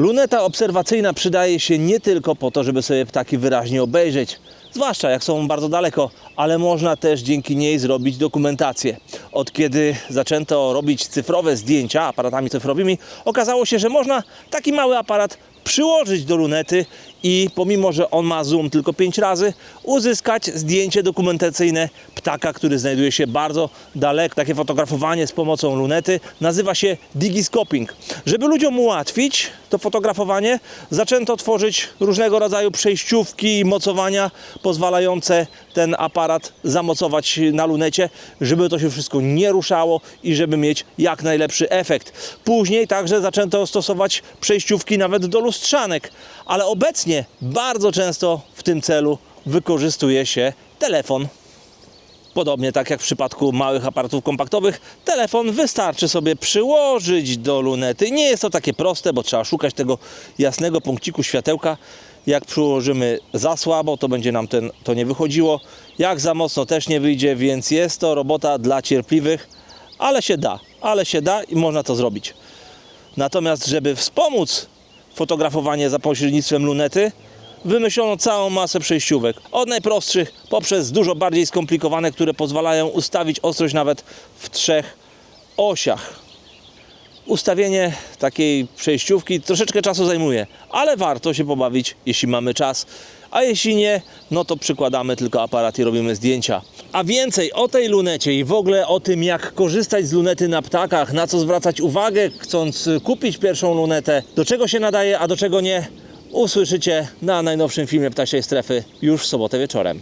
Luneta obserwacyjna przydaje się nie tylko po to, żeby sobie ptaki wyraźnie obejrzeć, zwłaszcza jak są bardzo daleko, ale można też dzięki niej zrobić dokumentację. Od kiedy zaczęto robić cyfrowe zdjęcia aparatami cyfrowymi, okazało się, że można taki mały aparat przyłożyć do lunety i pomimo, że on ma zoom tylko 5 razy, uzyskać zdjęcie dokumentacyjne ptaka, który znajduje się bardzo daleko. Takie fotografowanie z pomocą lunety nazywa się digiscoping. Żeby ludziom ułatwić to fotografowanie, zaczęto tworzyć różnego rodzaju przejściówki i mocowania pozwalające ten aparat zamocować na lunecie, żeby to się wszystko nie ruszało i żeby mieć jak najlepszy efekt. Później także zaczęto stosować przejściówki nawet do lustrzanek, ale obecnie bardzo często w tym celu wykorzystuje się telefon. Podobnie tak jak w przypadku małych aparatów kompaktowych, telefon wystarczy sobie przyłożyć do lunety. Nie jest to takie proste, bo trzeba szukać tego jasnego punkciku światełka. Jak przyłożymy za słabo, to będzie nam ten, to nie wychodziło. Jak za mocno też nie wyjdzie, więc jest to robota dla cierpliwych, ale się da, ale się da i można to zrobić. Natomiast, żeby wspomóc fotografowanie za pośrednictwem lunety, wymyślono całą masę przejściówek. Od najprostszych poprzez dużo bardziej skomplikowane, które pozwalają ustawić ostrość nawet w trzech osiach. Ustawienie takiej przejściówki troszeczkę czasu zajmuje, ale warto się pobawić, jeśli mamy czas. A jeśli nie, no to przykładamy tylko aparat i robimy zdjęcia. A więcej o tej lunecie i w ogóle o tym, jak korzystać z lunety na ptakach, na co zwracać uwagę, chcąc kupić pierwszą lunetę, do czego się nadaje, a do czego nie, usłyszycie na najnowszym filmie Ptasiej Strefy już w sobotę wieczorem.